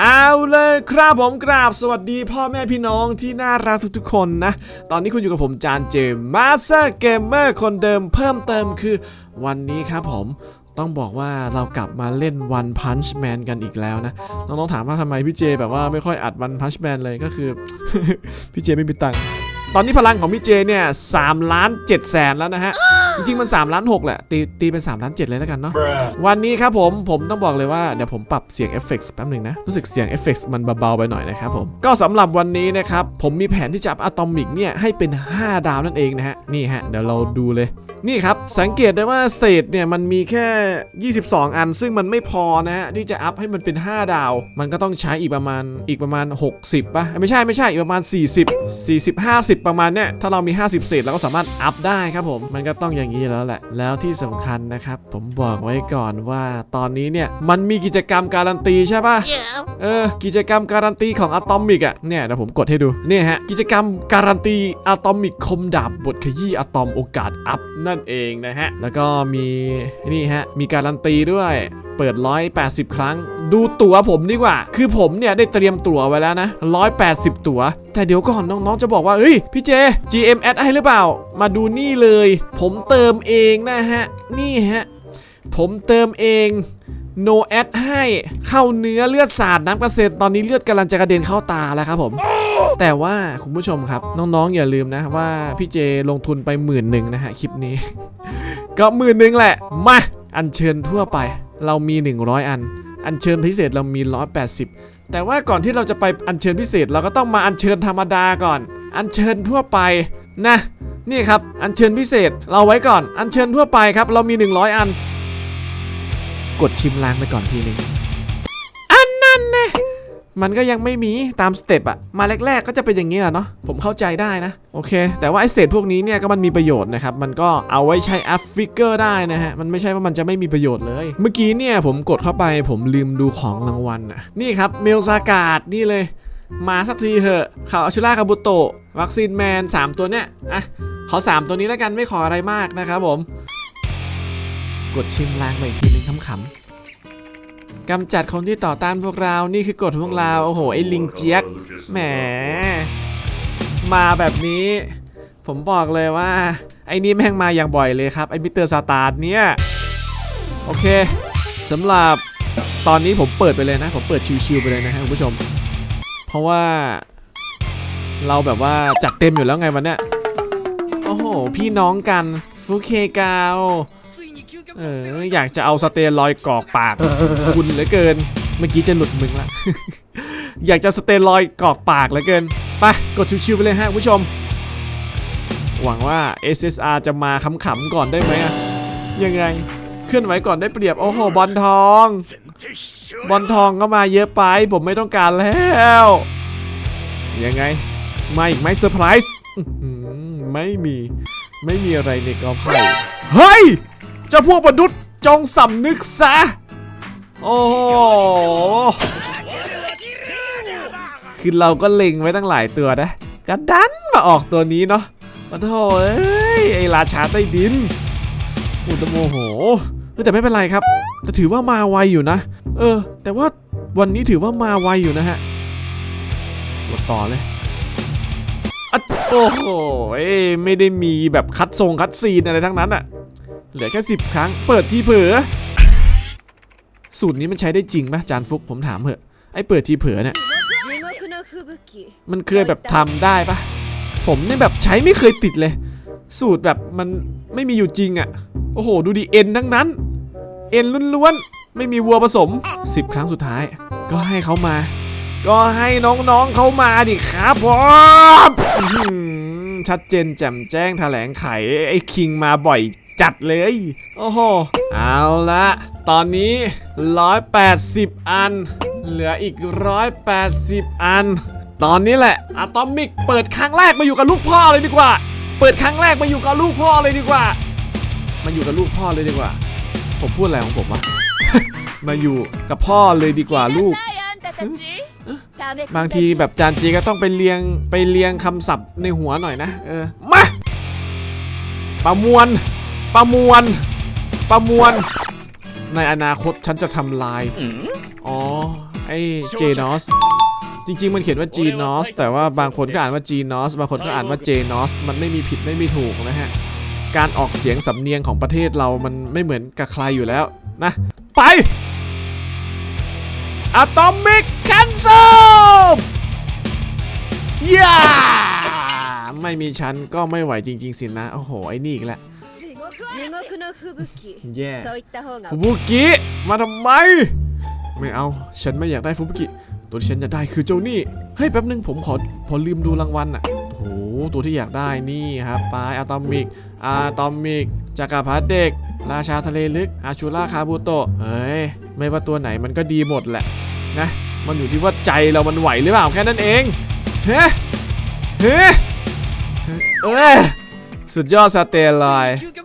เอาเลยครับผมกราบสวัสดีพ่อแม่พี่น้องที่น่ารักทุกๆคนนะ ตอนนี้คุณอยู่กับผมจานเจมมาสเตอร์เกมเมอร์คนเดิมเพิ่มเติมคือวันนี้ครับผมต้องบอกว่าเรากลับมาเล่น One Punch Man กันอีกแล้วนะ น้องๆถามว่าทำไมพี่เจแบบว่าไม่ค่อยอัด One Punch Man เลยก็คือ พี่เจไม่มีตังค์ ตอนนี้พลังของพี่เจเนี่ยสามล้านเจ็ดแสนแล้วนะฮะ จริงๆ มัน3ล้าน6แหละ ตีตีเป็น3ล้าน7เลยแล้วกันเนาะ วันนี้ครับผม ผมต้องบอกเลยว่า เดี๋ยวผมปรับเสียงเอฟเฟกต์แป๊บหนึ่งนะ รู้สึกเสียงเอฟเฟกต์มันเบาๆไปหน่อยนะครับผม ก็สำหรับวันนี้นะครับ ผมมีแผนที่จะอัพอะตอมิกเนี่ยให้เป็น 5 ดาวนั่นเองนะฮะ นี่ฮะ เดี๋ยวเราดูเลย นี่ครับ สังเกตได้ว่าเศษเนี่ยมันมีแค่ 22 อัน ซึ่งมันไม่พอนะฮะที่จะอัพให้มันเป็น 5 ดาว มันก็ต้องใช้อีกประมาณอีกประมาณ 60ป่ะ ไม่ใช่ไม่ใช่อีกประมาณ 40 40 50ประมาณเนี้ยถ้าเรามี 50 เศษเราก็สามารถอัพได้ครับผม มันก็ต้องอย่างนี้แล้วแหละ แล้วที่สำคัญนะครับ ผมบอกไว้ก่อนว่าตอนนี้เนี่ยมันมีกิจกรรมการันตีใช่ป่ะเออกิจกรรมการันตีของอะตอมิกอะเนี่ยเดี๋ยวผมกดให้ดูเนี่ยฮะกิจกรรมการันตีอะตอมิกคมดาบบทขยี้อะตอมโอกาสอัพนั่นเองนะฮะแล้วก็มีนี่ฮะมีการันตีด้วยเปิด 180 ครั้ง ดูตั๋วผมดีกว่า คือผมเนี่ยได้เตรียมตั๋วไว้แล้วนะ 180 ตั๋ว แต่เดี๋ยวก่อนน้องๆจะบอกว่าเฮ้ยพี่เจ GM แอดให้หรือเปล่า มาดูนี่เลย ผมเติมเองนะฮะ นี่ฮะ ผมเติมเอง no ad ให้เข้าเนื้อเลือดสาดน้ำกระเซ็นตอนนี้เลือดกำลังจะกระเด็นเข้าตาแล้วครับผม แต่ว่าคุณผู้ชมครับ น้องๆ อย่าลืมนะว่าพี่เจลงทุนไปหมื่นหนึ่งนะฮะ คลิปนี้ ก็หมื่นหนึ่งแหละ มา อัญเชิญทั่วไป เรามี 100 อัน อัญเชิญพิเศษเรามี 180 แต่ว่าก่อนที่เราจะไปอัญเชิญพิเศษ เราก็ต้องมาอัญเชิญธรรมดาก่อน อัญเชิญทั่วไปนะนี่ครับอัญเชิญพิเศษเราไว้ก่อน อัญเชิญทั่วไปครับ เรามี 100 อัน กดชิมล้างไปก่อนทีนึง มันก็ยังไม่มีตามสเต็ปอะมาแรก ๆ ก็จะเป็นอย่างนี้แหละเนาะผมเข้าใจได้นะ โอเค แต่ว่าไอเศษพวกนี้เนี่ยก็มันมีประโยชน์นะครับ มันก็เอาไว้ใช้อัพฟิกเกอร์ได้นะฮะ มันไม่ใช่ว่ามันจะไม่มีประโยชน์เลย เมื่อกี้เนี่ยผมกดเข้าไปผมลืมดูของรางวัลอะนี่ครับเมลซากาดนี่เลย มาสักทีเถอะข่าวอชูล่าคาบุโตะวัคซีนแมน 3 ตัวเนี่ยอะขอ 3 ตัวนี้แล้วกันไม่ขออะไรมากนะครับผม กดชิมล้างไปอีกทีนึงขำๆ กำจัดคนที่ต่อต้านพวกเรา นี่คือกฎพวกเรา โอ้โห ไอ้ลิงเจี๊ยก แหม มาแบบนี้ ผมบอกเลยว่า ไอ้นี่แม่งมาอย่างบ่อยเลยครับ ไอ้มิเตอร์ซาตานเนี่ย โอเคสำหรับตอนนี้ผมเปิดไปเลยนะ ผมเปิดชิวๆไปเลยนะฮะคุณผู้ชม เพราะว่า เราแบบว่าจัดเต็มอยู่แล้วไงวันเนี้ย โอ้โห พี่น้องกันฟุเคกาว เอออยากจะเอาสเตียรอยด์กรอกปากคุณเหลือเกิน เมื่อกี้จะหลุดมึงละ อยากจะสเตียรอยด์กรอกปากเหลือเกิน ไปกดชิวๆไปเลยฮะคุณผู้ชม หวังว่า SSR จะมาขำๆก่อนได้ไหมอะยังไง เคลื่อนไหวก่อนได้เปรียบ โอ้โห บอลทอง บอลทองก็มาเยอะไป ผมไม่ต้องการแล้ว ยังไง มาอีกไหมเซอร์ไพรส์อื้อหือไม่มี ไม่มีอะไรในกอไผ่เฮ้ยเจ้าพวกมนุษย์จงสำนึกซะ โอ้โห คือเราก็เล็งไว้ตั้งหลายตัวนะกระดันมาออกตัวนี้เนาะมาโถเอ้ย ไอราชาใต้ดินอุตโมโห แต่ไม่เป็นไรครับ แต่ถือว่ามาไวอยู่นะ เออ แต่ว่าวันนี้ถือว่ามาไวอยู่นะฮะกดต่อเลยอะโอ้โหเอ้ยไม่ได้มีแบบคัดทรงคัดซีนอะไรทั้งนั้นอะ เหลือแค่ 10 ครั้ง เปิดทีเผลอสูตรนี้มันใช้ได้จริงไหมจานฟุกผมถามเหอะไอ้เปิดทีเผลอเนี่ยมันเคยแบบทำได้ปะผมเนี่ยแบบใช้ไม่เคยติดเลย สูตรแบบมันไม่มีอยู่จริงอะ่ะ โอ้โห ดูดิเอ็นทั้งนั้น เอ็นล้วนๆไม่มีวัวผสม 10 ครั้งสุดท้าย ก็ให้เขามา ก็ให้น้องๆเขามาดิครับผมชัดเจนแจ่มแจ้งแถลงไขไอ้คิงมาบ่อยจัดเลย โอ้โห เอาละตอนนี้ 180 อัน เหลืออีก 180 อัน ตอนนี้แหละอะตอมิก เปิดครั้งแรกมาอยู่กับลูกพ่อเลยดีกว่า เปิดครั้งแรกมาอยู่กับลูกพ่อเลยดีกว่า มาอยู่กับลูกพ่อเลยดีกว่า ผมพูดอะไรของผมวะ มาอยู่กับพ่อเลยดีกว่าลูกบางทีแบบจานจีก็ต้องไปเรียงไปเรียงคำศัพท์ในหัวหน่อยนะ เออ มา ประมวล ประมวล ประมวล ในอนาคตฉันจะทำลาย อ๋อไออ้เจนอส จริง ๆ มันเขียนว่าจีนอส แต่ว่าบางคนก็อ่านว่าจีนอส บางคนก็อ่านว่าเจนอส มันไม่มีผิดไม่มีถูกนะฮะ การออกเสียงสำเนียงของประเทศเรามันไม่เหมือนกับใครอยู่แล้วนะ ไป Atomic Cancel ย่าไม่มีฉันก็ไม่ไหวจริง ๆ สินะ โอ้โห ไอ้นี่อีกแล้ว 地獄の吹雪 แย่ といった方が ฟูบุกิ มาทำไม ไม่เอา ฉันไม่อยากได้ฟูบุกิ ตัวที่ฉันอยากได้คือเจ้านี่ เฮ้ย แป๊บนึงผมขอพอลืมดูรางวัลอ่ะโห ตัวที่อยากได้นี่ครับปลายอะตอมิกอะตอมิกจักรพรรดิเด็ก ราชาทะเลลึก อาชูราคาบูโตะ เฮ้ย ไม่ว่าตัวไหนมันก็ดีหมดแหละ นะ มันอยู่ที่ว่าใจเรามันไหวหรือเปล่าแค่นั้นเอง เฮ้เฮ้เอ้ย สุดยอดสเตนลอย 究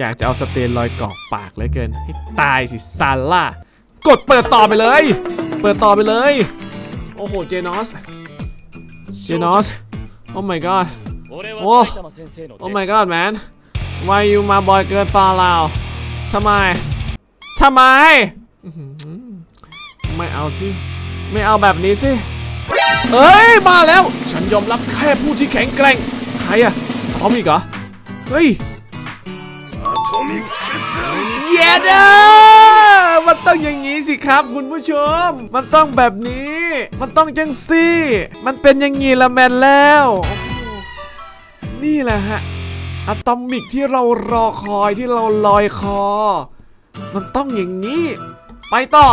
อยากจะเอาสเตนลอยกรอกปากเลยเกิน ให้ตายสิซาร่ากดเปิดต่อไปเลย เปิดต่อไปเลย โอ้โห เจนอส เจนอส โอ้ my god โอ้โอ้ my god man why you มาบ่อยเกินปลาเราทำไม ทำไม ไม่เอาสิ ไม่เอาแบบนี้สิ เอ้ย มาแล้ว ฉันยอมรับแค่ผู้ที่แข็งแกร่ง ใครอะพร้อมอีกเหรอ เฮ้ย มิเยเด้อมันต้องอย่างนี้สิครับ คุณผู้ชม มันต้องแบบนี้ มันต้องจังซี่ มันเป็นอย่างนี้ละแมนแล้ว นี่แหละฮะอะตอมิกที่เรารอคอยที่เราลอยคอ มันต้องอย่างนี้ ไปต่อ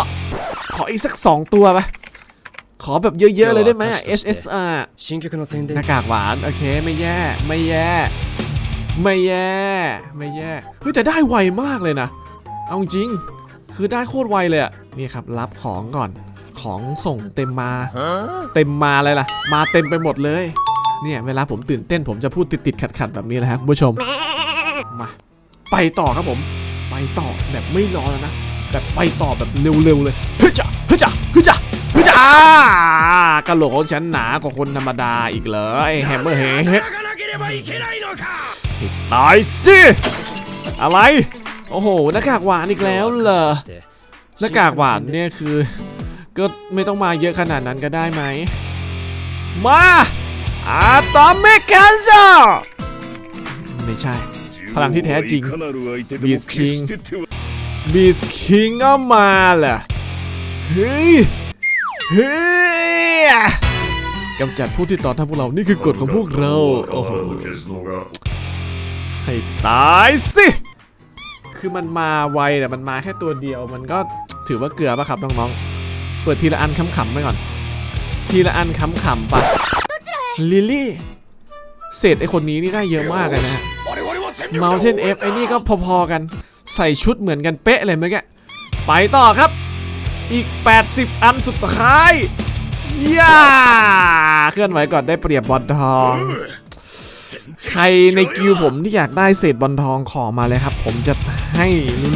ขออีกสักสองตัวไปขอแบบเยอะ ๆ เลยได้ไหมอะ SSR หน้ากากหวาน โอเค ไม่แย่ ไม่แย่ ไม่แย่ไม่แย่เฮ้ยแต่ได้ไวมากเลยนะ เอาจริง คือได้โคตรไวเลยอะนี่ครับรับของก่อนของส่งเต็มมา เต็มมาเลยล่ะ มาเต็มไปหมดเลย เนี่ยเวลาผมตื่นเต้นผมจะพูดติดๆขัดๆแบบนี้แหละครับคุณผู้ชมมาไปต่อครับผม ไปต่อแบบไม่รอแล้วนะแบบไปต่อแบบเร็วๆเลยเฮ้ยจ้ะเฮ้ยจ้ะเฮ้ยจ้ะเฮ้ยจ้ะอ่ากระโหลกของฉันหนากว่าคนธรรมดาอีกเลยแฮมเมอร์เฮด ตายสิ อะไร โอ้โห หน้ากากหวานอีกแล้วเหรอ หน้ากากหวานเนี่ยคือ ก็ไม่ต้องมาเยอะขนาดนั้นก็ได้ไหม มาอาตอมเมแคนซ์ไม่ใช่ พลังที่แท้จริงบีสคิงบีสคิงก็มาแหละเฮ้ยเฮ้ยกำจัดผู้ที่ต่อท้าพวกเรา นี่คือกฎของพวกเรา โอ้โห ให้ตายสิ คือมันมาไวแต่มันมาแค่ตัวเดียว มันก็ถือว่าเกลือปะครับน้องๆ เปิดทีละอันขำๆไปก่อน ทีละอันขำๆไปลิลลี่ เศษไอคนนี้นี่ได้เยอะมากเลยนะเมาเทนเอฟไอนี่ก็พอๆกัน ใส่ชุดเหมือนกันเป๊ะเลยเมื่อกี้ ไปต่อครับ อีก 80 อันสุดท้ายย่าเคลื่อนไหวก่อนได้เปรียบบอลทอง ใครในกิวผมที่อยากได้เศษบอลทองขอมาเลยครับ ผมจะให้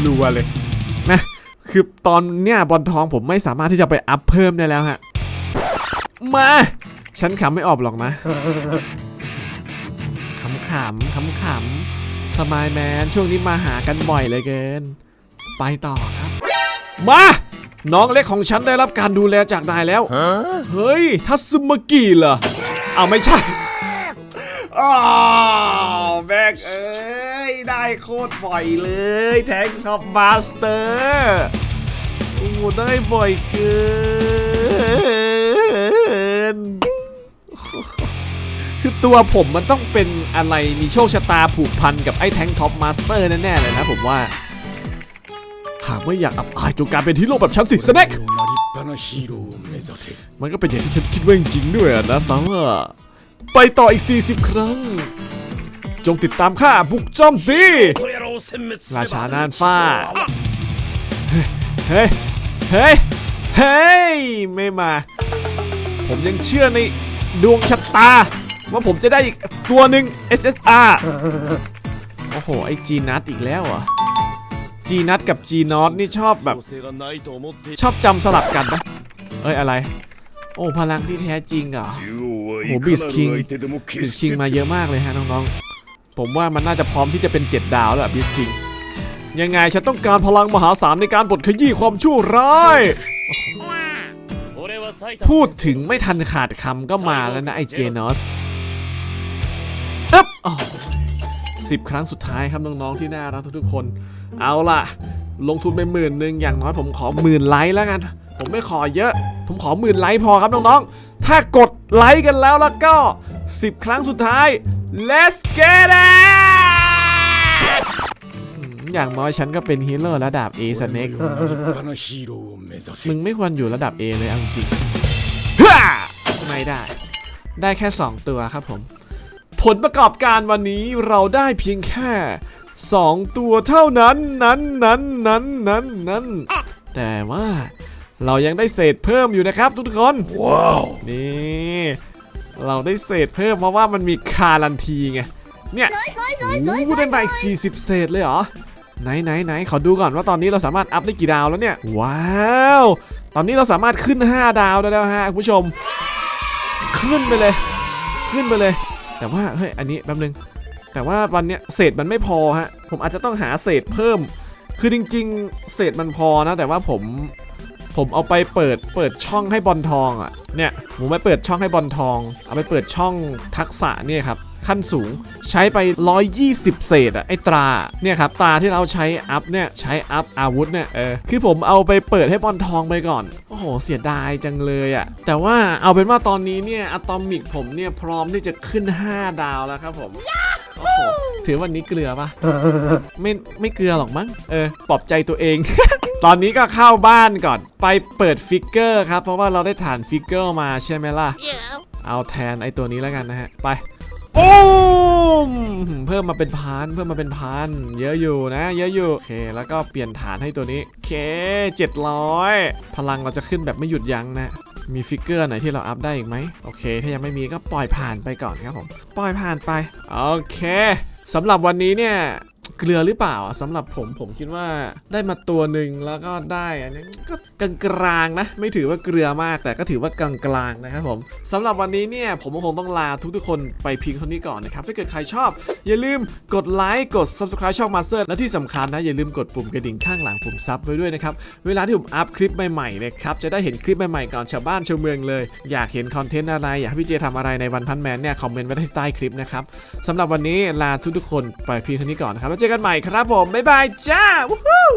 รัวๆเลยนะคือตอนเนี้ยบอลทองผมไม่สามารถที่จะไปอัพเพิ่มได้แล้วฮะ มา ฉันขำไม่ออกหรอกนะขำขำขำขำๆสมายแมนช่วงนี้มาหากันบ่อยเหลยเกิน ไปต่อครับ มา น้องเล็กของฉันได้รับการดูแลจากนายแล้ว เฮ้ย ทัตสึมากิเหรอเอาไม่ใช่ อ๋อแบกเอ้ย ได้โคตรบ่อยเลย แทงท็อปมาสเตอร์โอ้ได้บ่อยเกินคือตัวผมมันต้องเป็นอะไรมีโชคชะตาผูกพันกับไอ้แทงท็อปมาสเตอร์แน่ ๆ เลยนะผมว่า หากไม่อยากอับอายจงการเป็นที่โลกแบบฉันสิสเน็คมันก็เป็นอย่างที่ฉันคิดไว้จริงด้วยนะซังอะ ไปต่ออีก 40 ครั้ง จงติดตามข้าบุกจอมตีราชาน่านฟ้า เฮ้เฮ้เฮ้ไม่มา ผมยังเชื่อในดวงชะตา ว่าผมจะได้อีกตัวหนึ่ง SSR โอ้โห ไอจีนัทอีกแล้วอะจีนัทกับจีนอตนี่ชอบแบบ ชอบจำสลับกันปะเอ้ยอะไร โอ้พลังที่แท้จริงอะโอ้บิสคิงบิสคิงมาเยอะมากเลยฮะน้องๆ ผมว่ามันน่าจะพร้อมที่จะเป็น 7 ดาวแล้วบิสคิงยังไงฉันต้องการพลังมหาศาลในการบดขยี้ความชั่วร้าย พูดถึงไม่ทันขาดคำก็มาแล้วนะไอเจนอสอึ๊บสิบครั้งสุดท้ายครับน้องๆที่น่ารักทุกๆคน เอาล่ะ ลงทุนไปหมื่นหนึ่งอย่างน้อยผมขอหมื่นไลค์แล้วกัน ผมไม่ขอเยอะ ผมขอหมื่นไลค์พอครับน้องๆ ถ้ากดไลค์กันแล้วแล้วก็ 10 ครั้งสุดท้าย let's get it อย่างน้อยฉันก็เป็นฮีโร่ระดับ A สเน็กมึงไม่ควรอยู่ระดับ A เลยเอาจริงไม่ได้ ได้แค่ 2 ตัวครับผม ผลประกอบการวันนี้เราได้เพียงแค่ 2 ตัวเท่านั้นนั้นนั้นนั้นนั้นนั้นแต่ว่า เรายังได้เศษเพิ่มอยู่นะครับทุกคน ว้าว นี่ เราได้เศษเพิ่มเพราะว่ามันมีคารันทีไง เนี่ยโอ้ได้มาอีก 40 เศษเลยเหรอ ไหนไหนไหนขอดูก่อนว่าตอนนี้เราสามารถอัพได้กี่ดาวแล้วเนี่ย ว้าว ตอนนี้เราสามารถขึ้น 5 ดาวได้แล้วฮะคุณผู้ชม ขึ้นไปเลย ขึ้นไปเลย แต่ว่าเฮ้ยอันนี้แป๊บนึง แต่ว่าวันเนี้ยเศษมันไม่พอฮะ ผมอาจจะต้องหาเศษเพิ่ม คือจริง ๆ เศษมันพอนะ แต่ว่าผม ผมเอาไปเปิดเปิดช่องให้บอลทองอะเนี่ยผมไปเปิดช่องให้บอลทอง เอาไปเปิดช่องทักษะเนี่ยครับขั้นสูงใช้ไป 120 เศษอะไอตราเนี่ยครับตราที่เราใช้อัพเนี่ยใช้อัพอาวุธเนี่ยเออคือผมเอาไปเปิดให้บอลทองไปก่อน โอ้โห เสียดายจังเลยอะแต่ว่าเอาเป็นว่าตอนนี้เนี่ยอะตอมิกผมเนี่ยพร้อมที่จะขึ้น 5 ดาวแล้วครับผมโอ้โหถือวันนี้เกลือปะไม่ไม่เกลือหรอกมั้งเออปลอบใจตัวเอง ตอนนี้ก็เข้าบ้านก่อนไปเปิดฟิกเกอร์ครับ เพราะว่าเราได้ฐานฟิกเกอร์มาใช่ไหมล่ะ เอาแทนไอตัวนี้แล้วกันนะฮะ ไปโอ้มเพิ่มมาเป็นพันเพิ่มมาเป็นพันเยอะอยู่นะ เยอะอยู่โอเค แล้วก็เปลี่ยนฐานให้ตัวนี้โอเค700พลังเราจะขึ้นแบบไม่หยุดยั้งนะมีฟิกเกอร์ไหนที่เราอัพได้อีกไหมโอเค ถ้ายังไม่มีก็ปล่อยผ่านไปก่อนครับผม ปล่อยผ่านไป โอเคสำหรับวันนี้เนี่ย เกลือหรือเปล่าสำหรับผมผมคิดว่าได้มาตัวหนึ่งแล้วก็ได้อันนี้ก็กลางๆนะ ไม่ถือว่าเกลือมากแต่ก็ถือว่ากลางๆนะครับผมสำหรับวันนี้เนี่ยผมคงต้องลาทุกๆคนไปพียงเท่านี้ก่อนนะครับถ้าเกิดใครชอบ อย่าลืมกดไลค์กด subscribe ช่อง Master และที่สำคัญนะอย่าลืมกดปุ่มกระดิ่งข้างหลังปุ่มซับไว้ด้วยนะครับเวลาที่ผมอัพคลิปใหม่ๆนะครับจะได้เห็นคลิปใหม่ๆก่อนชาวบ้านชาวเมืองเลย อยากเห็นคอนเทนต์อะไรอยากให้พี่เจทำอะไรในวันพันแมนเนี่ยคอมเมนต์ไว้ใต้คลิปนะครับสำหรับวันนี้ลาทุกๆคนไปพียงเท่านี้ก่อนนะครับแล้วเจอกันใหม่ครับผมบ๊ายบายจ้าวู้ฮู้